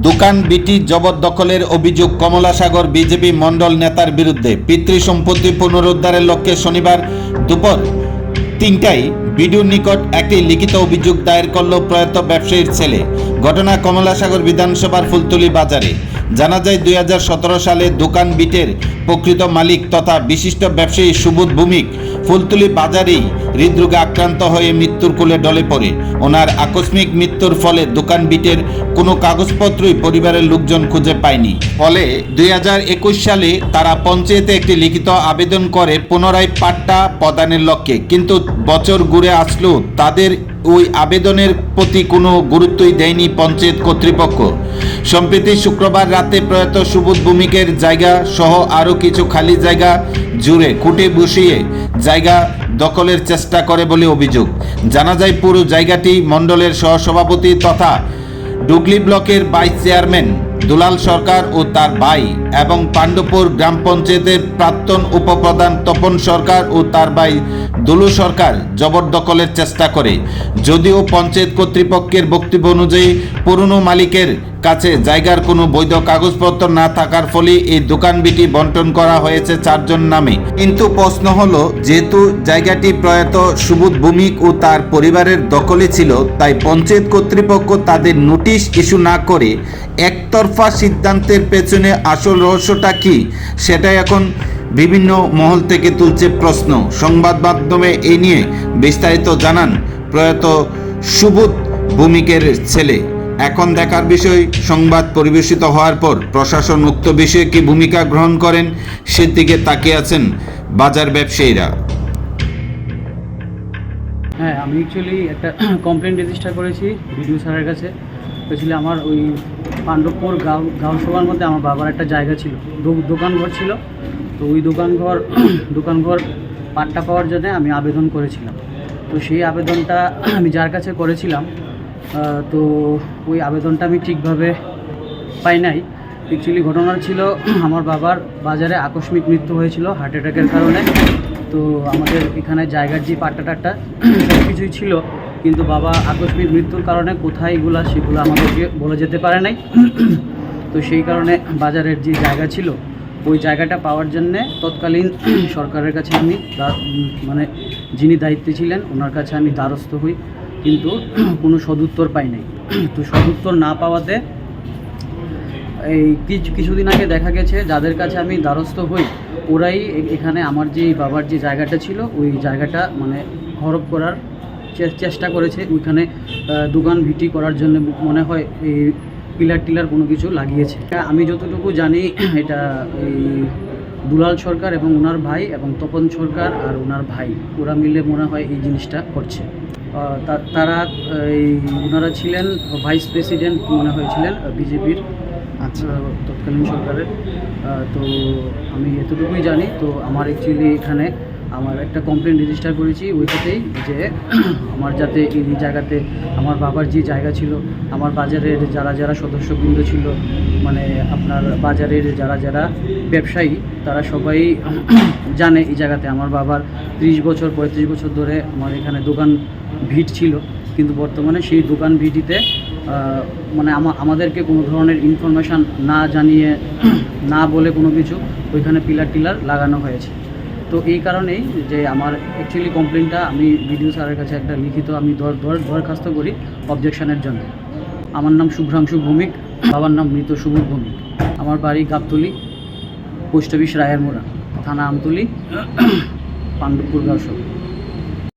দোকান বিটি জবরদখলের অভিযোগ কমলাসাগর বিজেপি মণ্ডল নেতার বিরুদ্ধে পিতৃ সম্পত্তি পুনরুদ্ধারের লক্ষ্যে শনিবার দুপুর তিনটায় বিডিওর নিকট একটি লিখিত অভিযোগ দায়ের করল প্রয়াত ব্যবসায়ীর ছেলে। ঘটনা কমলাসাগর বিধানসভার ফুলতলি বাজারে। জানা যায়, দুই সালে দোকান বিটের প্রকৃত মালিক তথা বিশিষ্ট ব্যবসায়ী সুবোধ ভূমিক ফুলতলি বাজারেই হৃদরোগে আক্রান্ত হয়ে মৃত্যুর কোলে ডলে পড়ে। ওনার আকস্মিক মৃত্যুর ফলে দোকান বিটের কোনো কাগজপত্রই পরিবারের লোকজন খুঁজে পায়নি। ফলে দুই হাজার একুশ সালে তারা পঞ্চায়েতে একটি লিখিত আবেদন করে, পুনরায় পাট্টা প্রদানের লক্ষ্যে। কিন্তু বছর ঘুরে আসলেও তাদের ওই আবেদনের প্রতি কোনো গুরুত্বই দেয়নি পঞ্চায়েত কর্তৃপক্ষ। সম্প্রতি শুক্রবার রাতে প্রয়াত সুবোধ ভূমিকের জায়গা সহ আরও কিছু খালি জায়গা জুড়ে খুঁটে বসিয়ে জায়গা দখলের চেষ্টা করে বলে অভিযোগ। জানা যায় পুরো জায়গাটি মণ্ডলের সহসভাপতি তথা ডুগলি ব্লকের ভাইস চেয়ারম্যান দুলাল সরকার ও তার ভাই। এবং পাণ্ডবপুর গ্রাম পঞ্চায়েতের প্রাক্তন উপপ্রধান তপন সরকার ও তার ভাই দুলু সরকার জবরদখলের চেষ্টা করে। যদিও পঞ্চায়েত কর্তৃপক্ষের বক্তব্য অনুযায়ী পুরনো মালিকের কাছে জায়গার কোনো বৈধ কাগজপত্র না থাকার ফলে এই দোকান বিটি বন্টন করা হয়েছে চারজন নামে। কিন্তু প্রশ্ন হলো, যেহেতু জায়গাটি প্রয়াত সুবোধ ভূমিক ও তার পরিবারের দখলে ছিল, তাই পঞ্চায়েত কর্তৃপক্ষ তাদের নোটিশ ইস্যু না করে একতরফা সিদ্ধান্তের পেছনে আসল রহস্যটা কি? সেটাই এখন বিভিন্ন মহল থেকে তুলছে প্রশ্ন। সংবাদ মাধ্যমে এই নিয়ে বিস্তারিত জানান প্রয়াত সুবোধ ভূমিকের ছেলে। এখন দেখার বিষয়, সংবাদ পরিবেশিত হওয়ার পর প্রশাসন উক্ত বিষয়ে কি ভূমিকা গ্রহণ করেন সেদিকে তাকিয়ে আছেন বাজার ব্যবসায়ীরা। হ্যাঁ আমি অ্যাকচুয়ালি একটা কমপ্লেন রেজিস্টার করেছি, বিডিও স্যারের কাছে। আমার ওই পাণ্ডবপুর গাঁও গাঁও সভার মধ্যে আমার বাবার একটা জায়গা ছিল। দোকানঘর ছিল। তো ওই দোকানঘর দোকানঘর পাট্টা পাওয়ার জন্য আমি আবেদন করেছিলাম। তো সেই আবেদনটা আমি যার কাছে করেছিলাম তো ওই আবেদনটা আমি ঠিকভাবে পাই নাই। অ্যাকচুয়ালি ঘটনা ছিল আমার বাবার বাজারে আকস্মিক মৃত্যু হয়েছিল, হার্ট অ্যাটাকের কারণে। তো আমাদের এখানে জায়গার যে পাট্টা টাট্টা সব কিছুই ছিল। কিন্তু বাবা আকস্মিক মৃত্যুর কারণে কোথায় এগুলা সেগুলো আমাদেরকে বলে যেতে পারে নাই। তো সেই কারণে বাজারের যে জায়গা ছিল, ওই জায়গাটা পাওয়ার জন্যে তৎকালীন সরকারের কাছে আমি মানে যিনি দায়িত্বে ছিলেন, ওনার কাছে আমি দ্বারস্থ হই। কিন্তু কোনো সদুত্তর পাই নাই। তো সদুত্তর না পাওয়াতে এই কিছু, কিছুদিন আগে দেখা গেছে, যাদের কাছে আমি দ্বারস্থ হই, ওরাই এখানে আমার যে বাবার যে জায়গাটা ছিল, ওই জায়গাটা মানে হরপ করার চেষ্টা করেছে ওইখানে দোকান ভিটি করার জন্য মনে হয় এই পিলার টিলার কোনো কিছু লাগিয়েছে। আমি যতটুকু জানি এটা এই দুলাল সরকার এবং ওনার ভাই এবং তপন সরকার আর ওনার ভাই ওরা মিলে মনে হয় এই জিনিসটা করছে। তারা এই ওনারা ছিলেন ভাইস প্রেসিডেন্ট মনে হয়েছিলেন বিজেপির আচ্ছা। তৎকালীন সরকারের। তো আমি এতটুকুই জানি তো আমার অ্যাকচুয়ালি এখানে আমার একটা কমপ্লেন রেজিস্টার করেছি ওইটাতেই যে আমার যাতে এই জায়গাতে আমার বাবার যে জায়গা ছিল, আমার বাজারের যারা যারা সদস্যবৃন্দ ছিল মানে আপনার বাজারের যারা যারা ব্যবসায়ী, তারা সবাই জানে এই জায়গাতে। আমার বাবার ত্রিশ বছর, পঁয়ত্রিশ বছর ধরে আমার এখানে দোকান ভিড় ছিল, কিন্তু বর্তমানে সেই দোকান ভিটিতে মানে আমা- আমাদেরকে কোনো ধরনের ইনফরমেশান না জানিয়ে না বলে কোনো কিছু ওইখানে পিলার টিলার লাগানো হয়েছে। তো এই কারণেই যে আমার অ্যাকচুয়ালি কমপ্লেনটা আমি বিডিও স্যারের কাছে একটা লিখিত আমি দর, দর- দরখাস্ত করি অবজেকশনের জন্য। আমার নাম শুভ্রাংশু ভৌমিক, বাবার নাম মৃত শুভ ভৌমিক। আমার বাড়ি গাবতলি, পোস্ট অফিস রায়ের মোড়া থানা আমতলি, পাণ্ডবপুর গাঁও